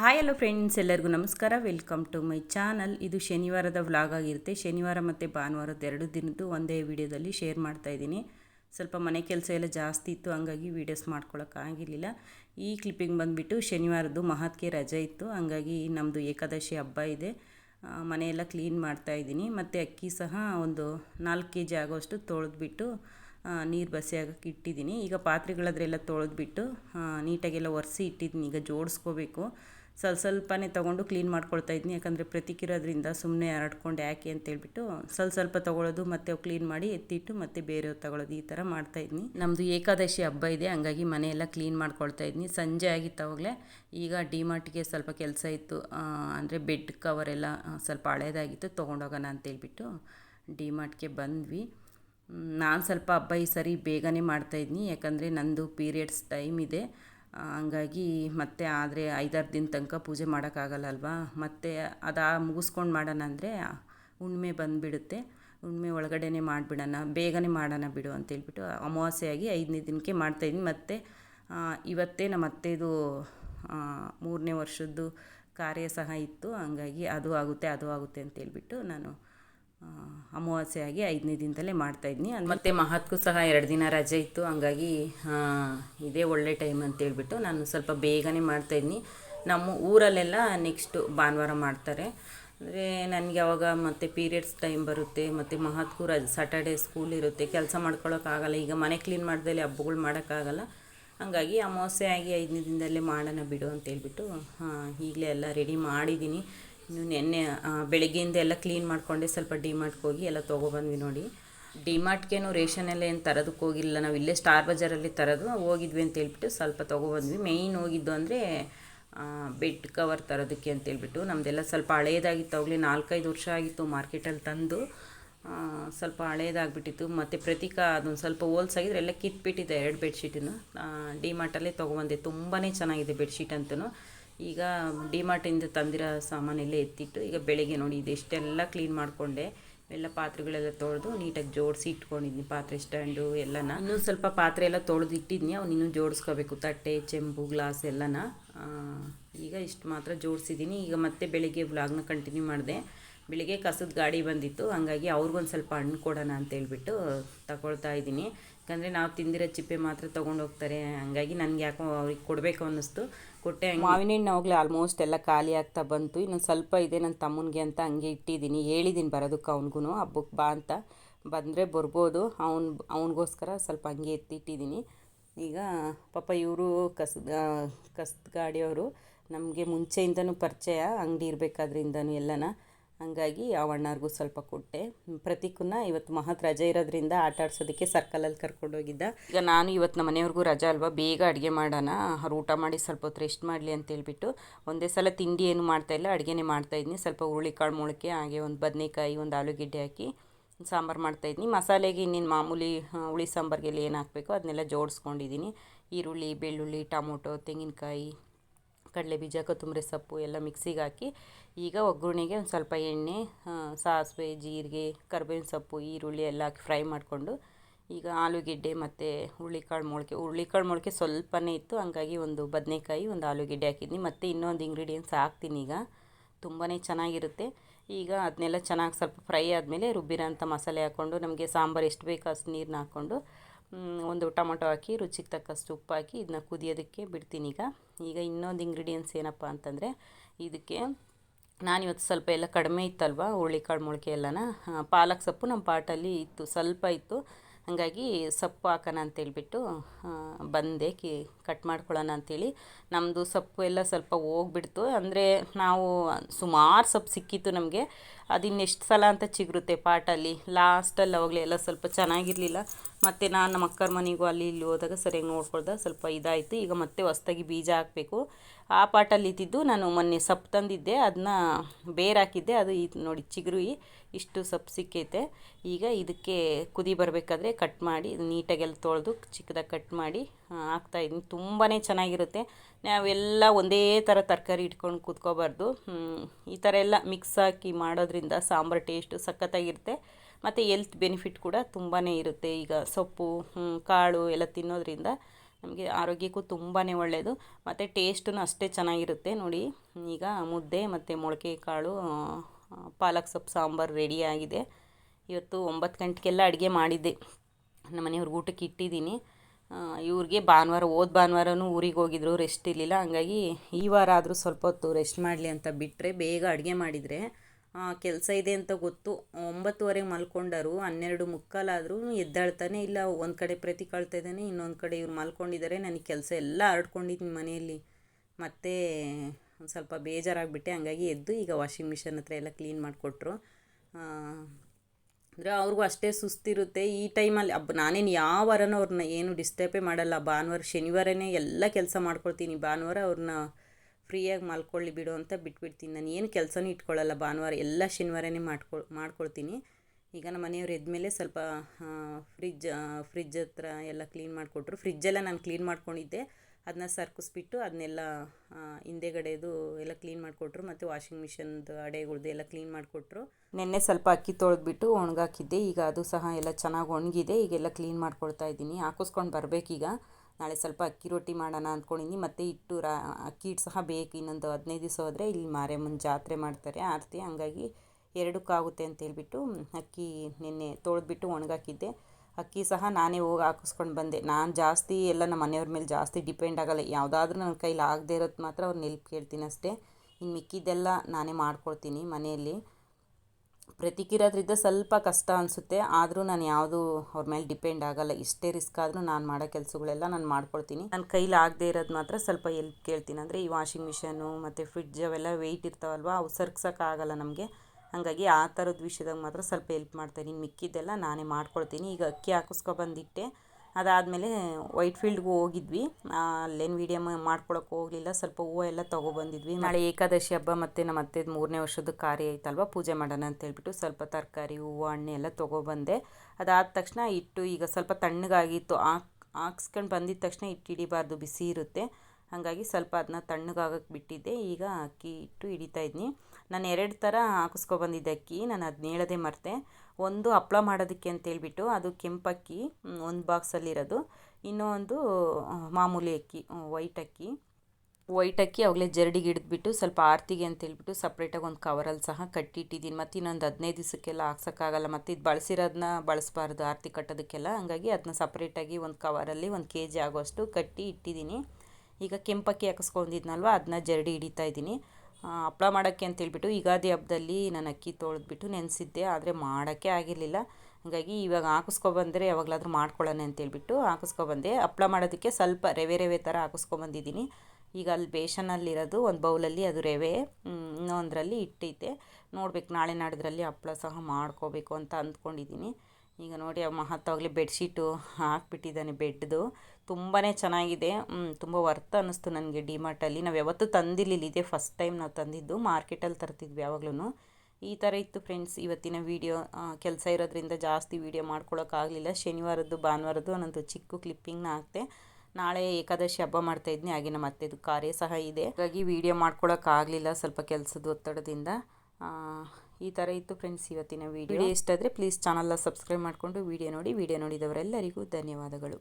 Hi hello friends ಎಲ್ಲರಿಗೂ ನಮಸ್ಕಾರ. Welcome to my channel ಇದು ಶನಿವಾರದ ವ್ಲಾಗ್ ಆಗಿರುತ್ತೆ. ಶನಿವಾರ ಮತ್ತು ಭಾನುವಾರದ ಎರಡು ದಿನದ್ದು ಒಂದೇ ವಿಡಿಯೋದಲ್ಲಿ ಶೇರ್ ಮಾಡ್ತಾ ಇದ್ದೀನಿ. ಸ್ವಲ್ಪ ಮನೆ ಕೆಲಸ ಎಲ್ಲ ಜಾಸ್ತಿ ಇತ್ತು, ಹಂಗಾಗಿ ವೀಡಿಯೋಸ್ ಮಾಡ್ಕೊಳಕ್ಕಾಗಿರಲಿಲ್ಲ ಈ ಕ್ಲಿಪ್ಪಿಂಗ್ ಬಂದುಬಿಟ್ಟು ಶನಿವಾರದ್ದು ಮಹತ್ಗೆ ರಜೆ ಇತ್ತು. ಹಂಗಾಗಿ ನಮ್ಮದು ಏಕಾದಶಿ ಹಬ್ಬ ಇದೆ. ಮನೆಯೆಲ್ಲ ಕ್ಲೀನ್ ಮಾಡ್ತಾ ಇದ್ದೀನಿ. ಮತ್ತು ಅಕ್ಕಿ ಸಹ ಒಂದು ನಾಲ್ಕು ಕೆ ಜಿ ಆಗೋಷ್ಟು ತೊಳೆದ್ಬಿಟ್ಟು ನೀರು ಬಸಿ ಆಗಕ್ಕೆ ಇಟ್ಟಿದ್ದೀನಿ. ಈಗ ಪಾತ್ರೆಗಳದ್ರೆಲ್ಲ ತೊಳೆದ್ಬಿಟ್ಟು ನೀಟಾಗೆಲ್ಲ ಒರೆಸಿ ಇಟ್ಟಿದ್ದೀನಿ. ಈಗ ಜೋಡಿಸ್ಕೋಬೇಕು. ಸ್ವಲ್ಪ ಸ್ವಲ್ಪನೇ ತೊಗೊಂಡು ಕ್ಲೀನ್ ಮಾಡ್ಕೊಳ್ತಾ ಇದ್ದೀನಿ ಯಾಕಂದರೆ ಪ್ರತಿಕಿರೋದ್ರಿಂದ ಸುಮ್ಮನೆ ಹರಡ್ಕೊಂಡು ಯಾಕೆ ಅಂತೇಳ್ಬಿಟ್ಟು ಸ್ವಲ್ಪ ಸ್ವಲ್ಪ ತೊಗೊಳೋದು ಮತ್ತೆ ಕ್ಲೀನ್ ಮಾಡಿ ಎತ್ತಿಟ್ಟು ಮತ್ತೆ ಬೇರೆಯವ್ರು ತಗೊಳ್ಳೋದು ಈ ಥರ ಮಾಡ್ತಾ ಇದ್ದೀನಿ ನಮ್ಮದು ಏಕಾದಶಿ ಹಬ್ಬ ಇದೆ. ಹಂಗಾಗಿ ಮನೆಯೆಲ್ಲ ಕ್ಲೀನ್ ಮಾಡ್ಕೊಳ್ತಾ ಇದ್ದೀನಿ ಸಂಜೆ ಆಗಿತ್ತವಾಗಲೇ ಈಗ ಡಿಮಾರ್ಟ್ಗೆ ಸ್ವಲ್ಪ ಕೆಲಸ ಇತ್ತು. ಅಂದರೆ ಬೆಡ್ ಕವರೆಲ್ಲ ಎಲ್ಲ ಸ್ವಲ್ಪ ಹಳೇದಾಗಿತ್ತು. ತೊಗೊಂಡೋಗೋಣ ಅಂತೇಳ್ಬಿಟ್ಟು ಡಿಮಾರ್ಟ್ಗೆ ಬಂದ್ವಿ. ನಾನು ಸ್ವಲ್ಪ ಹಬ್ಬ ಈ ಸರಿ ಬೇಗನೆ ಮಾಡ್ತಾಯಿದ್ದೀನಿ ಯಾಕಂದರೆ ನಂದು ಪೀರಿಯಡ್ಸ್ ಟೈಮ್ ಇದೆ. ಹಂಗಾಗಿ ಮತ್ತೆ ಆದರೆ ಐದಾರು ದಿನ ತನಕ ಪೂಜೆ ಮಾಡೋಕ್ಕಾಗಲ್ಲ ಅಲ್ವಾ ಮತ್ತು ಅದು ಮುಗಿಸ್ಕೊಂಡು ಮಾಡೋಣ ಅಂದರೆ ಹುಣ್ಮೆ ಬಂದುಬಿಡುತ್ತೆ. ಹುಣ್ಣಿಮೆ ಒಳಗಡೆನೆ ಮಾಡಿಬಿಡೋಣ, ಬೇಗನೆ ಮಾಡೋಣ ಬಿಡು ಅಂತೇಳ್ಬಿಟ್ಟು ಅಮಾವಾಸ್ಯೆಯಾಗಿ ಐದನೇ ದಿನಕ್ಕೆ ಮಾಡ್ತಾಯಿದ್ದೀನಿ ಮತ್ತು ಇವತ್ತೇ ನಮ್ಮ ಅತ್ತೆದು ಮೂರನೇ ವರ್ಷದ್ದು ಕಾರ್ಯ ಸಹ ಇತ್ತು. ಹಂಗಾಗಿ ಅದು ಆಗುತ್ತೆ ಅದು ಆಗುತ್ತೆ ಅಂತೇಳ್ಬಿಟ್ಟು ನಾನು ಅಮಾವಾಸ್ಯೆಯಾಗಿ ಐದನೇ ದಿನದಲ್ಲೇ ಮಾಡ್ತಾಯಿದ್ನಿ ಮತ್ತು ಮಹತ್ಗೂ ಸಹ ಎರಡು ದಿನ ರಜೆ ಇತ್ತು. ಹಂಗಾಗಿ ಇದೇ ಒಳ್ಳೆ ಟೈಮ್ ಅಂತೇಳ್ಬಿಟ್ಟು ನಾನು ಸ್ವಲ್ಪ ಬೇಗನೆ ಮಾಡ್ತಾಯಿದ್ನಿ ನಮ್ಮ ಊರಲ್ಲೆಲ್ಲ ನೆಕ್ಸ್ಟು ಭಾನುವಾರ ಮಾಡ್ತಾರೆ. ಅಂದರೆ ನನಗೆ ಅವಾಗ ಮತ್ತು ಪೀರಿಯಡ್ಸ್ ಟೈಮ್ ಬರುತ್ತೆ, ಮತ್ತು ಮಹತ್ಗೂ ರಜೆ ಸಾಟರ್ಡೆ ಸ್ಕೂಲ್ ಇರುತ್ತೆ. ಕೆಲಸ ಮಾಡ್ಕೊಳ್ಳೋಕ್ಕಾಗಲ್ಲ ಈಗ ಮನೆ ಕ್ಲೀನ್ ಮಾಡ್ದಲ್ಲಿ ಹಬ್ಬಗಳು ಮಾಡೋಕ್ಕಾಗಲ್ಲ ಹಂಗಾಗಿ ಅಮಾವಾಸ್ಯೆ ಆಗಿ ಐದನೇ ದಿನದಲ್ಲೇ ಮಾಡೋಣ ಬಿಡು ಅಂತೇಳ್ಬಿಟ್ಟು ಈಗಲೇ ಎಲ್ಲ ರೆಡಿ ಮಾಡಿದ್ದೀನಿ ಇನ್ನು ನೆನ್ನೆ ಬೆಳಗ್ಗೆಯಿಂದ ಎಲ್ಲ ಕ್ಲೀನ್ ಮಾಡಿಕೊಂಡೆ, ಸ್ವಲ್ಪ ಡಿಮಾರ್ಟ್ಗೆ ಹೋಗಿ ಎಲ್ಲ ತೊಗೊಬಂದ್ವಿ ನೋಡಿ. ಡಿಮಾರ್ಟ್ಗೇನು ರೇಷನ್ ಎಲ್ಲ ಏನು ತರೋದಕ್ಕೆ ಹೋಗಿಲ್ಲ. ನಾವು ಇಲ್ಲೇ ಸ್ಟಾರ್ ಬಜಾರಲ್ಲಿ ತರೋದು, ಹೋಗಿದ್ವಿ ಅಂತ ಹೇಳ್ಬಿಟ್ಟು ಸ್ವಲ್ಪ ತೊಗೊಬಂದ್ವಿ. ಮೇಯ್ನ್ ಹೋಗಿದ್ದು ಅಂದರೆ ಬೆಡ್ ಕವರ್ ತರೋದಕ್ಕೆ ಅಂತೇಳ್ಬಿಟ್ಟು ನಮ್ಮದೆಲ್ಲ ಸ್ವಲ್ಪ ಹಳೇದಾಗಿತ್ತು. ಆಗಲೇ ನಾಲ್ಕೈದು ವರ್ಷ ಆಗಿತ್ತು ಮಾರ್ಕೆಟಲ್ಲಿ ತಂದು. ಸ್ವಲ್ಪ ಹಳೇದಾಗ್ಬಿಟ್ಟಿತ್ತು. ಮತ್ತು ಪ್ರತೀಕ ಅದೊಂದು ಸ್ವಲ್ಪ ಹೋಲ್ಸಾಗಿದ್ರೆ ಎಲ್ಲ ಕಿತ್ಬಿಟ್ಟಿದೆ ಎರಡು ಬೆಡ್ಶೀಟನ್ನು ಡಿಮಾರ್ಟಲ್ಲೇ ತೊಗೊಬಂದೆ. ತುಂಬಾ ಚೆನ್ನಾಗಿದೆ ಬೆಡ್ಶೀಟ್ ಅಂತೂ ಈಗ ಡಿಮಾರ್ಟಿಂದ ತಂದಿರೋ ಸಾಮಾನೆಲ್ಲ ಎತ್ತಿಟ್ಟು, ಈಗ ಬೆಳಗ್ಗೆ ನೋಡಿ ಇದೆಷ್ಟೆಲ್ಲ ಕ್ಲೀನ್ ಮಾಡಿಕೊಂಡೆ, ಎಲ್ಲ ಪಾತ್ರೆಗಳೆಲ್ಲ ತೊಳೆದು ನೀಟಾಗಿ ಜೋಡಿಸಿ ಇಟ್ಕೊಂಡಿದ್ದೀನಿ ಪಾತ್ರೆ ಸ್ಟ್ಯಾಂಡು ಎಲ್ಲನ. ಇನ್ನೂ ಸ್ವಲ್ಪ ಪಾತ್ರೆ ಎಲ್ಲ ತೊಳೆದು ಇಟ್ಟಿದ್ನಿ. ಅವ್ನು ಇನ್ನೂ ಜೋಡಿಸ್ಕೋಬೇಕು. ತಟ್ಟೆ, ಚೆಂಬು, ಗ್ಲಾಸ್ ಎಲ್ಲನ. ಈಗ ಇಷ್ಟು ಮಾತ್ರ ಜೋಡಿಸಿದ್ದೀನಿ. ಈಗ ಮತ್ತೆ ಬೆಳಿಗ್ಗೆ ವ್ಲಾಗ್ನ ಕಂಟಿನ್ಯೂ ಮಾಡಿದೆ. ಬೆಳಿಗ್ಗೆ ಕಸದ ಗಾಡಿ ಬಂದಿತ್ತು. ಹಂಗಾಗಿ ಅವ್ರಿಗೊಂದು ಸ್ವಲ್ಪ ಹಣ್ಣು ಕೊಡೋಣ ಅಂತ ಹೇಳ್ಬಿಟ್ಟು ತಗೊಳ್ತಾ ಇದ್ದೀನಿ. ಯಾಕಂದರೆ ನಾವು ತಿಂದಿರೋ ಚಿಪ್ಪೆ ಮಾತ್ರ ತೊಗೊಂಡು ಹೋಗ್ತಾರೆ. ಹಂಗಾಗಿ ನನಗೆ ಯಾಕೋ ಅವ್ರಿಗೆ ಕೊಡಬೇಕು ಅನ್ನಿಸ್ತು. ಕೊಟ್ಟೆ ಮಾವಿನ ಹಣ್ಣು ಅವಾಗಲೇ ಆಲ್ಮೋಸ್ಟ್ ಎಲ್ಲ ಖಾಲಿ ಆಗ್ತಾ ಬಂತು. ಇನ್ನೊಂದು ಸ್ವಲ್ಪ ಇದೆ ನನ್ನ ತಮ್ಮನಿಗೆ ಅಂತ ಹಂಗೆ ಇಟ್ಟಿದ್ದೀನಿ. ಹೇಳಿದ್ದೀನಿ ಬರೋದಕ್ಕೆ ಅವ್ನಿಗೂ ಹಬ್ಬಕ್ಕೆ ಬಾ ಅಂತ. ಬಂದರೆ ಬರ್ಬೋದು. ಅವ್ನು, ಅವನಿಗೋಸ್ಕರ ಸ್ವಲ್ಪ ಹಂಗೆ ಎತ್ತಿಟ್ಟಿದ್ದೀನಿ. ಈಗ ಪಾಪ ಇವರು ಕಸ ಕಸದ ಗಾಡಿಯವರು ನಮಗೆ ಮುಂಚೆಯಿಂದನೂ ಪರಿಚಯ, ಅಂಗಡಿ ಇರಬೇಕಾದ್ರಿಂದನೂ ಎಲ್ಲನ. ಹಂಗಾಗಿ ಆ ಅಣ್ಣವ್ರಿಗೂ ಸ್ವಲ್ಪ ಕೊಟ್ಟೆ. ಪ್ರತೀಕನ್ನ ಇವತ್ತು ಮಹತ್ ರಜೆ ಇರೋದ್ರಿಂದ ಆಟ ಆಡ್ಸೋದಕ್ಕೆ ಸರ್ಕಲಲ್ಲಿ ಕರ್ಕೊಂಡೋಗಿದ್ದ ಈಗ ನಾನು ಇವತ್ತು ನಮ್ಮ ಮನೆಯವ್ರಿಗೂ ರಜಾ ಅಲ್ವಾ, ಬೇಗ ಅಡುಗೆ ಮಾಡೋಣ, ಅವ್ರು ಊಟ ಮಾಡಿ ಸ್ವಲ್ಪ ಹೊತ್ತು ರೆಸ್ಟ್ ಮಾಡಲಿ ಅಂತೇಳ್ಬಿಟ್ಟು ಒಂದೇ ಸಲ ತಿಂಡಿ ಏನು ಮಾಡ್ತಾ ಇಲ್ಲ, ಅಡುಗೆನೇ ಮಾಡ್ತಾಯಿದ್ನಿ ಸ್ವಲ್ಪ ಹುರುಳಿಕಾಳು ಮೊಳಕೆ, ಹಾಗೆ ಒಂದು ಬದನೆಕಾಯಿ, ಒಂದು ಆಲೂಗೆಡ್ಡೆ ಹಾಕಿ ಸಾಂಬಾರು ಮಾಡ್ತಾಯಿದ್ನಿ ಮಸಾಲೆಗೆ ಇನ್ನೇನು ಮಾಮೂಲಿ ಹುಳಿ ಸಾಂಬಾರಿಗೆಲ್ಲ ಏನು ಹಾಕಬೇಕು ಅದನ್ನೆಲ್ಲ ಜೋಡಿಸ್ಕೊಂಡಿದ್ದೀನಿ. ಈರುಳ್ಳಿ, ಬೆಳ್ಳುಳ್ಳಿ, ಟೊಮೊಟೊ, ತೆಂಗಿನಕಾಯಿ ಕಡಲೆಬೀಜ ಕೊತ್ತಂಬರಿ ಸೊಪ್ಪು ಎಲ್ಲ ಮಿಕ್ಸಿಗೆ ಹಾಕಿ, ಈಗ ಒಗ್ಗರಣೆಗೆ ಒಂದು ಸ್ವಲ್ಪ ಎಣ್ಣೆ ಸಾಸಿವೆ, ಜೀರಿಗೆ, ಕರ್ಬೇವಿನ ಸೊಪ್ಪು, ಈರುಳ್ಳಿ ಎಲ್ಲ ಹಾಕಿ ಫ್ರೈ ಮಾಡಿಕೊಂಡು, ಈಗ ಆಲೂಗೆಡ್ಡೆ ಮತ್ತು ಹುರುಳಿಕಾಳು ಮೊಳಕೆ ಹುರುಳಿಕಾಳು ಮೊಳಕೆ ಸ್ವಲ್ಪನೇ ಇತ್ತು, ಹಂಗಾಗಿ ಒಂದು ಬದನೆಕಾಯಿ, ಒಂದು ಆಲೂಗೆಡ್ಡೆ ಹಾಕಿದ್ನಿ. ಮತ್ತು ಇನ್ನೊಂದು ಇಂಗ್ರೀಡಿಯೆಂಟ್ಸ್ ಹಾಕ್ತೀನಿ ಈಗ. ತುಂಬಾ ಚೆನ್ನಾಗಿರುತ್ತೆ. ಈಗ ಅದನ್ನೆಲ್ಲ ಚೆನ್ನಾಗಿ ಸ್ವಲ್ಪ ಫ್ರೈ ಆದಮೇಲೆ ರುಬ್ಬಿರೋಂಥ ಮಸಾಲೆ ಹಾಕ್ಕೊಂಡು, ನಮಗೆ ಸಾಂಬಾರು ಎಷ್ಟು ಬೇಕೋ ಅಷ್ಟು ನೀರನ್ನ ಹಾಕ್ಕೊಂಡು ಒಂದು ಟೊಮೊಟೊ ಹಾಕಿ, ರುಚಿಗೆ ತಕ್ಕಷ್ಟು ಉಪ್ಪು ಹಾಕಿ ಇದನ್ನ ಕುದಿಯೋದಕ್ಕೆ ಬಿಡ್ತೀನಿ ಈಗ. ಈಗ ಇನ್ನೊಂದು ಇಂಗ್ರೀಡಿಯೆಂಟ್ಸ್ ಏನಪ್ಪ ಅಂತಂದರೆ, ಇದಕ್ಕೆ ನಾನು ಇವತ್ತು ಸ್ವಲ್ಪ ಎಲ್ಲ ಕಡಿಮೆ ಇತ್ತಲ್ವ, ಹುರುಳಿಕಾಳು ಮೊಳಕೆ ಎಲ್ಲನ? ಪಾಲಕ್ ಸೊಪ್ಪು ನಮ್ಮ ಪಾಟಲ್ಲಿ ಇತ್ತು, ಸ್ವಲ್ಪ ಇತ್ತು. ಹಾಗಾಗಿ ಸೊಪ್ಪು ಹಾಕೋಣ ಅಂತೇಳ್ಬಿಟ್ಟು ಬಂದೆ ಕಿ, ಕಟ್ ಮಾಡ್ಕೊಳ್ಳೋಣ ಅಂಥೇಳಿ ನಮ್ಮದು ಸೊಪ್ಪು ಎಲ್ಲ ಸ್ವಲ್ಪ ಹೋಗ್ಬಿಡ್ತು. ಅಂದರೆ ನಾವು ಸುಮಾರು ಸೊಪ್ಪು ಸಿಕ್ಕಿತ್ತು ನಮಗೆ. ಅದಿನ್ನೆಷ್ಟು ಸಲ ಅಂತ ಚಿಗುರುತ್ತೆ ಪಾಟಲ್ಲಿ. ಲಾಸ್ಟಲ್ಲಿ ಅವಾಗಲೇ ಎಲ್ಲ ಸ್ವಲ್ಪ ಚೆನ್ನಾಗಿರಲಿಲ್ಲ. ಮತ್ತು ನಾನು ನಮ್ಮ ಅಕ್ಕರ ಮನೆಗೂ ಅಲ್ಲಿ ಇಲ್ಲಿ ಹೋದಾಗ ಸರಿಯಾಗಿ ನೋಡ್ಕೊಳ್ದೆ ಸ್ವಲ್ಪ ಇದಾಯಿತು. ಈಗ ಮತ್ತೆ ಹೊಸ್ದಾಗಿ ಬೀಜ ಹಾಕಬೇಕು. ಆ ಪಾಟಲ್ಲಿ ಇದ್ದಿದ್ದು ನಾನು ಮೊನ್ನೆ ಸೊಪ್ಪು ತಂದಿದ್ದೆ. ಅದನ್ನ ಬೇರು ಹಾಕಿದ್ದೆ. ಅದು ಇದು ನೋಡಿ ಚಿಗುರು ಇಷ್ಟು ಸೊಪ್ಪು ಸಿಕ್ಕೈತೆ. ಈಗ ಇದಕ್ಕೆ ಕುದಿ ಬರಬೇಕಾದ್ರೆ ಕಟ್ ಮಾಡಿ ನೀಟಾಗೆಲ್ಲ ತೊಳೆದು ಚಿಕ್ಕದಾಗಿ ಕಟ್ ಮಾಡಿ ಹಾಕ್ತಾ ಇದ್ದೀನಿ. ತುಂಬಾ ಚೆನ್ನಾಗಿರುತ್ತೆ. ನಾವೆಲ್ಲ ಒಂದೇ ಥರ ತರಕಾರಿ ಇಟ್ಕೊಂಡು ಕೂತ್ಕೋಬಾರ್ದು. ಈ ಥರ ಎಲ್ಲ ಮಿಕ್ಸ್ ಹಾಕಿ ಮಾಡೋದ್ರಿಂದ ಸಾಂಬಾರು ಟೇಸ್ಟು ಸಖತ್ತಾಗಿರುತ್ತೆ. ಮತ್ತು ಎಲ್ತ್ ಬೆನಿಫಿಟ್ ಕೂಡ ತುಂಬಾ ಇರುತ್ತೆ. ಈಗ ಸೊಪ್ಪು ಕಾಳು ಎಲ್ಲ ತಿನ್ನೋದ್ರಿಂದ ನಮಗೆ ಆರೋಗ್ಯಕ್ಕೂ ತುಂಬಾ ಒಳ್ಳೆಯದು ಮತ್ತು ಟೇಸ್ಟೂ ಅಷ್ಟೇ ಚೆನ್ನಾಗಿರುತ್ತೆ. ನೋಡಿ, ಈಗ ಮುದ್ದೆ ಮತ್ತು ಮೊಳಕೆ ಕಾಳು ಪಾಲಕ್ ಸೊಪ್ಪು, ಸಾಂಬಾರು ರೆಡಿಯಾಗಿದೆ ಇವತ್ತು ಒಂಬತ್ತು ಗಂಟೆಗೆಲ್ಲ ಅಡುಗೆ ಮಾಡಿದ್ದೆ. ನಮ್ಮ ಮನೆಯವ್ರಿಗೆ ಊಟಕ್ಕೆ ಇಟ್ಟಿದ್ದೀನಿ. ಇವ್ರಿಗೆ ಭಾನುವಾರ, ಹೋದ ಭಾನುವಾರನೂ ಊರಿಗೆ ಹೋಗಿದ್ರು ರೆಸ್ಟ್ ಇರಲಿಲ್ಲ. ಹಾಗಾಗಿ ಈ ವಾರ ಆದರೂ ಸ್ವಲ್ಪ ಹೊತ್ತು ರೆಸ್ಟ್ ಮಾಡಲಿ ಅಂತ ಬಿಟ್ಟರೆ ಬೇಗ ಅಡುಗೆ ಮಾಡಿದರೆ ಕೆಲಸ ಇದೆ ಅಂತ ಗೊತ್ತು. ಒಂಬತ್ತುವರೆಗೆ ಮಲ್ಕೊಂಡರು, ಹನ್ನೆರಡು ಮುಕ್ಕಾಲಾದರೂ ಎದ್ದಾಳ್ತಾನೆ ಇಲ್ಲ, ಒಂದು ಕಡೆ ಪ್ರತಿ ಕಳ್ತಾ ಇನ್ನೊಂದು ಕಡೆ ಇವ್ರು ಮಲ್ಕೊಂಡಿದ್ದಾರೆ ನನಗೆ ಕೆಲಸ ಎಲ್ಲ ಹರಡ್ಕೊಂಡಿದ್ದೀನಿ ಮನೆಯಲ್ಲಿ. ಮತ್ತೆ ಒಂದು ಸ್ವಲ್ಪ ಬೇಜಾರಾಗಿಬಿಟ್ಟೆ, ಹಂಗಾಗಿ ಎದ್ದು ಈಗ ವಾಷಿಂಗ್ ಮಿಷನ್ ಹತ್ರ ಎಲ್ಲ ಕ್ಲೀನ್ ಮಾಡಿಕೊಟ್ರು. ಅಂದರೆ ಅವ್ರಿಗೂ ಅಷ್ಟೇ ಸುಸ್ತಿರುತ್ತೆ. ಈ ಟೈಮಲ್ಲಿ ಅಬ್, ನಾನೇನು ಯಾವ ವಾರನೂ ಅವ್ರನ್ನ ಏನು ಡಿಸ್ಟರ್ಬೇ ಮಾಡಲ್ಲ. ಭಾನುವಾರ, ಶನಿವಾರನೇ ಎಲ್ಲ ಕೆಲಸ ಮಾಡ್ಕೊಳ್ತೀನಿ. ಭಾನುವಾರ ಅವ್ರನ್ನ ಫ್ರೀಯಾಗಿ ಮಲ್ಕೊಳ್ಳಿ ಬಿಡು ಅಂತ ಬಿಟ್ಬಿಡ್ತೀನಿ. ನಾನು ಏನು ಕೆಲಸನೂ ಇಟ್ಕೊಳ್ಳಲ್ಲ. ಭಾನುವಾರ ಎಲ್ಲ ಶನಿವಾರನೇ ಮಾಡ್ಕೊಳ್ ಮಾಡ್ಕೊಳ್ತೀನಿ. ಈಗ ನಮ್ಮ ಮನೆಯವ್ರು ಎದ್ಮೇಲೆ ಸ್ವಲ್ಪ ಫ್ರಿಜ್ ಫ್ರಿಜ್ ಹತ್ರ ಎಲ್ಲ ಕ್ಲೀನ್ ಮಾಡಿಕೊಟ್ರು. ಫ್ರಿಜ್ಜೆಲ್ಲ ನಾನು ಕ್ಲೀನ್ ಮಾಡ್ಕೊಂಡಿದ್ದೆ. ಅದನ್ನ ಸರ್ಕಿಸ್ಬಿಟ್ಟು ಅದನ್ನೆಲ್ಲ ಹಿಂದೆಗಡೆದು ಎಲ್ಲ ಕ್ಲೀನ್ ಮಾಡಿಕೊಟ್ರು. ಮತ್ತು ವಾಷಿಂಗ್ ಮಿಷನ್ದು ಅಡೆಗಳ್ದು ಎಲ್ಲ ಕ್ಲೀನ್ ಮಾಡಿಕೊಟ್ರು. ನೆನ್ನೆ ಸ್ವಲ್ಪ ಅಕ್ಕಿ ತೊಳೆದ್ಬಿಟ್ಟು ಒಣಗಾಕಿದ್ದೆ. ಈಗ ಅದು ಸಹ ಎಲ್ಲ ಚೆನ್ನಾಗಿ ಒಣಗಿದೆ. ಈಗೆಲ್ಲ ಕ್ಲೀನ್ ಮಾಡ್ಕೊಳ್ತಾ ಇದ್ದೀನಿ. ಹಾಕಿಸ್ಕೊಂಡು ಬರಬೇಕೀಗ. ನಾಳೆ ಸ್ವಲ್ಪ ಅಕ್ಕಿ ರೊಟ್ಟಿ ಮಾಡೋಣ ಅಂದ್ಕೊಂಡಿದ್ದೀನಿ. ಮತ್ತು ಇಟ್ಟು ರಾ, ಅಕ್ಕಿ ಹಿಟ್ಟು ಸಹ ಬೇಕು. ಇನ್ನೊಂದು ಹದಿನೈದು ದಿವಸ ಹೋದರೆ ಇಲ್ಲಿ ಮಾರಿಯಮ್ಮನ ಜಾತ್ರೆ ಮಾಡ್ತಾರೆ. ಆರತಿ ಹಂಗಾಗಿ ಎರಡಕ್ಕಾಗುತ್ತೆ ಅಂತ ಹೇಳ್ಬಿಟ್ಟು ಅಕ್ಕಿ ನಿನ್ನೆ ತೊಳೆದ್ಬಿಟ್ಟು ಒಣಗಾಕಿದ್ದೆ. ಅಕ್ಕಿ ಸಹ ನಾನೇ ಹೋಗಿ ಹಾಕಿಸ್ಕೊಂಡು ಬಂದೆ. ನಾನು ಜಾಸ್ತಿ ಎಲ್ಲ ನಮ್ಮ ಮನೆಯವ್ರ ಮೇಲೆ ಜಾಸ್ತಿ ಡಿಪೆಂಡ್ ಆಗಲ್ಲ. ಯಾವುದಾದ್ರೂ ನನ್ನ ಕೈಲಿ ಆಗದೆ ಇರೋದು ಮಾತ್ರ ಅವ್ರು ಹೆಲ್ಪ್ ಕೇಳ್ತೀನಿ ಅಷ್ಟೇ. ಇನ್ನು ಮಿಕ್ಕಿದ್ದೆಲ್ಲ ನಾನೇ ಮಾಡ್ಕೊಳ್ತೀನಿ ಮನೆಯಲ್ಲಿ. ಪ್ರತಿಕಿರೋದ್ರಿಂದ ಸ್ವಲ್ಪ ಕಷ್ಟ ಅನಿಸುತ್ತೆ. ಆದರೂ ನಾನು ಯಾವುದು ಅವ್ರ ಮೇಲೆ ಡಿಪೆಂಡ್ ಆಗಲ್ಲ. ಇಷ್ಟೇ ರಿಸ್ಕ್ ಆದರೂ ನಾನು ಮಾಡೋ ಕೆಲಸಗಳೆಲ್ಲ ನಾನು ಮಾಡ್ಕೊಳ್ತೀನಿ. ನನ್ನ ಕೈಲಿ ಆಗದೆ ಇರೋದು ಮಾತ್ರ ಸ್ವಲ್ಪ ಎಲ್ಪ್ ಕೇಳ್ತೀನಿ. ಅಂದರೆ ಈ ವಾಷಿಂಗ್ ಮಿಷನು ಮತ್ತು ಫ್ರಿಡ್ಜ್ ಅವೆಲ್ಲ ವೆಯ್ಟ್ ಇರ್ತಾವಲ್ವ, ಅವು ಸರ್ಗ್ಸೋಕ್ಕಾಗಲ್ಲ ನಮಗೆ. ಹಾಗಾಗಿ ಆ ಥರದ ವಿಷಯದಾಗ ಮಾತ್ರ ಸ್ವಲ್ಪ ಹೆಲ್ಪ್ ಮಾಡ್ತೀನಿ ಮಿಕ್ಕಿದ್ದೆಲ್ಲ ನಾನೇ ಮಾಡ್ಕೊಳ್ತೀನಿ. ಈಗ ಅಕ್ಕಿ ಹಾಕಿಸ್ಕೊಬಂದಿಟ್ಟೆ ಅದಾದಮೇಲೆ ವೈಟ್ ಫೀಲ್ಡ್ಗೆ ಹೋಗಿದ್ವಿ. ಅಲ್ಲೇನು ವೀಡಿಯೋ ಮಾಡ್ಕೊಳಕ್ಕೆ ಹೋಗಲಿಲ್ಲ. ಸ್ವಲ್ಪ ಹೂವು ಎಲ್ಲ ತೊಗೊಬಂದಿದ್ವಿ. ನಾಳೆ ಏಕಾದಶಿ ಹಬ್ಬ ಮತ್ತು ನಮ್ಮ ಅತ್ತೆದು ಮೂರನೇ ವರ್ಷದ ಕಾರ್ಯ ಐತಲ್ವ? ಪೂಜೆ ಮಾಡೋಣ ಅಂತ ಹೇಳ್ಬಿಟ್ಟು ಸ್ವಲ್ಪ ತರಕಾರಿ, ಹೂವು, ಹಣ್ಣು ಎಲ್ಲ ತೊಗೊಬಂದೆ. ಅದಾದ ತಕ್ಷಣ ಇಟ್ಟು ಈಗ ಸ್ವಲ್ಪ ತಣ್ಣಗಾಗಿತ್ತು. ಹಾಕ್ ಹಾಕ್ಸ್ಕೊಂಡು ಬಂದಿದ ತಕ್ಷಣ ಇಟ್ಟು ಹಿಡಿಬಾರ್ದು. ಬಿಸಿ ಇರುತ್ತೆ. ಹಾಗಾಗಿ ಸ್ವಲ್ಪ ಅದನ್ನ ತಣ್ಣಗಾಗಕ್ಕೆ ಬಿಟ್ಟಿದ್ದೆ. ಈಗ ಅಕ್ಕಿ ಇಟ್ಟು ಹಿಡಿತಾ ಇದ್ನಿ. ನಾನು ಎರಡು ಥರ ಹಾಕಿಸ್ಕೊಬಂದಿದ್ದೆ ಅಕ್ಕಿ. ನಾನು ಅದನ್ನ ಹೇಳೋದೇ ಮರ್ತೆ. ಒಂದು ಹಪ್ಪಳ ಮಾಡೋದಕ್ಕೆ ಅಂತೇಳ್ಬಿಟ್ಟು ಅದು ಕೆಂಪಕ್ಕಿ ಒಂದು ಬಾಕ್ಸಲ್ಲಿರೋದು. ಇನ್ನೂ ಒಂದು ಮಾಮೂಲಿ ಅಕ್ಕಿ ವೈಟ್ ಅಕ್ಕಿ. ವೈಟ್ ಅಕ್ಕಿ ಅವಾಗಲೇ ಜರಡಿಗೆ ಹಿಡಿದ್ಬಿಟ್ಟು ಸ್ವಲ್ಪ ಆರ್ತಿಗೆ ಅಂತೇಳ್ಬಿಟ್ಟು ಸಪ್ರೇಟಾಗಿ ಒಂದು ಕವರಲ್ಲಿ ಸಹ ಕಟ್ಟಿಟ್ಟಿದ್ದೀನಿ. ಮತ್ತು ಇನ್ನೊಂದು ಹದಿನೈದು ದಿವಸಕ್ಕೆಲ್ಲ ಹಾಕ್ಸೋಕ್ಕಾಗಲ್ಲ. ಮತ್ತು ಇದು ಬಳಸಿರೋದನ್ನ ಬಳಸಬಾರ್ದು, ಆರತಿ ಕಟ್ಟೋದಕ್ಕೆಲ್ಲ. ಹಂಗಾಗಿ ಅದನ್ನ ಸಪ್ರೇಟಾಗಿ ಒಂದು ಕವರಲ್ಲಿ ಒಂದು ಕೆ ಜಿ ಆಗೋಷ್ಟು ಕಟ್ಟಿ ಇಟ್ಟಿದ್ದೀನಿ. ಈಗ ಕೆಂಪಕ್ಕಿ ಹಾಕಿಸ್ಕೊಂಡಿದ್ನಲ್ವ, ಅದನ್ನ ಜರಡಿ ಹಿಡಿತಾ ಇದ್ದೀನಿ. ಹಪ್ಳ ಮಾಡೋಕ್ಕೆ ಅಂತೇಳ್ಬಿಟ್ಟು ಯುಗಾದಿ ಹಬ್ಬದಲ್ಲಿ ನಾನು ಅಕ್ಕಿ ತೊಳೆದ್ಬಿಟ್ಟು ನೆನೆಸಿದ್ದೆ, ಆದರೆ ಮಾಡೋಕ್ಕೆ ಆಗಿರಲಿಲ್ಲ. ಹಾಗಾಗಿ ಇವಾಗ ಹಾಕಿಸ್ಕೊಬಂದರೆ ಯಾವಾಗಲಾದ್ರೂ ಮಾಡ್ಕೊಳ್ಳೋಣ ಅಂತೇಳ್ಬಿಟ್ಟು ಹಾಕಿಸ್ಕೊಬಂದೆ ಹಪ್ಳ ಮಾಡೋದಕ್ಕೆ ಸ್ವಲ್ಪ ರವೆ ರವೆ ಥರ ಹಾಕಿಸ್ಕೊಬಂದಿದ್ದೀನಿ ಈಗ ಅಲ್ಲಿ ಬೇಷನಲ್ಲಿರೋದು ಒಂದು ಬೌಲಲ್ಲಿ ಅದು ರವೆ ಇನ್ನೊಂದರಲ್ಲಿ ಇಟ್ಟೈತೆ ನೋಡ್ಬೇಕು, ನಾಳೆ ನಾಡಿದ್ರಲ್ಲಿ ಹಪ್ಪಳ ಸಹ ಮಾಡ್ಕೋಬೇಕು ಅಂತ ಅಂದ್ಕೊಂಡಿದ್ದೀನಿ. ಈಗ ನೋಡಿ ಮಹತ್ವಾಗಲಿ ಬೆಡ್ಶೀಟು ಹಾಕಿಬಿಟ್ಟಿದ್ದಾನೆ ಬೆಡ್ದು. ತುಂಬಾ ಚೆನ್ನಾಗಿದೆ. ತುಂಬ ವರ್ತ್ ಅನ್ನಿಸ್ತು ನನಗೆ ಡಿಮಾರ್ಟಲ್ಲಿ ನಾವು ಯಾವತ್ತೂ ತಂದಿರಲಿಲ್ಲ. ಇದೇ ಫಸ್ಟ್ ಟೈಮ್ ನಾವು ತಂದಿದ್ದು. ಮಾರ್ಕೆಟಲ್ಲಿ ತರ್ತಿದ್ವಿ ಯಾವಾಗಲೂ ಈ ಥರ ಇತ್ತು ಫ್ರೆಂಡ್ಸ್ ಇವತ್ತಿನ ವೀಡಿಯೋ. ಕೆಲಸ ಇರೋದ್ರಿಂದ ಜಾಸ್ತಿ ವೀಡಿಯೋ ಮಾಡ್ಕೊಳ್ಳೋಕ್ಕಾಗಲಿಲ್ಲ ಶನಿವಾರದ್ದು, ಭಾನುವಾರದ್ದು ಒಂದೊಂದು ಚಿಕ್ಕ ಕ್ಲಿಪ್ಪಿಂಗ್ನ ಹಾಕ್ತೆ. ನಾಳೆ ಏಕಾದಶಿ ಹಬ್ಬ ಮಾಡ್ತಾ ಇದ್ನಿ. ಹಾಗೆ ನಮ್ಮ ಅತ್ತೆದು ಕಾರ್ಯ ಸಹ ಇದೆ. ಹಾಗಾಗಿ ವೀಡಿಯೋ ಮಾಡ್ಕೊಳ್ಳೋಕ್ಕಾಗಲಿಲ್ಲ ಸ್ವಲ್ಪ ಕೆಲಸದ ಒತ್ತಡದಿಂದ. ಈ ಥರ ಇತ್ತು ಫ್ರೆಂಡ್ಸ್ ಇವತ್ತಿನ ವೀಡಿಯೋ ಇಷ್ಟಾದರೆ ಪ್ಲೀಸ್ ಚಾನಲ್ನ ಸಬ್ಸ್ಕ್ರೈಬ್ ಮಾಡಿಕೊಂಡು ವೀಡಿಯೋ ನೋಡಿ ವೀಡಿಯೋ ನೋಡಿದವರೆಲ್ಲರಿಗೂ ಧನ್ಯವಾದಗಳು.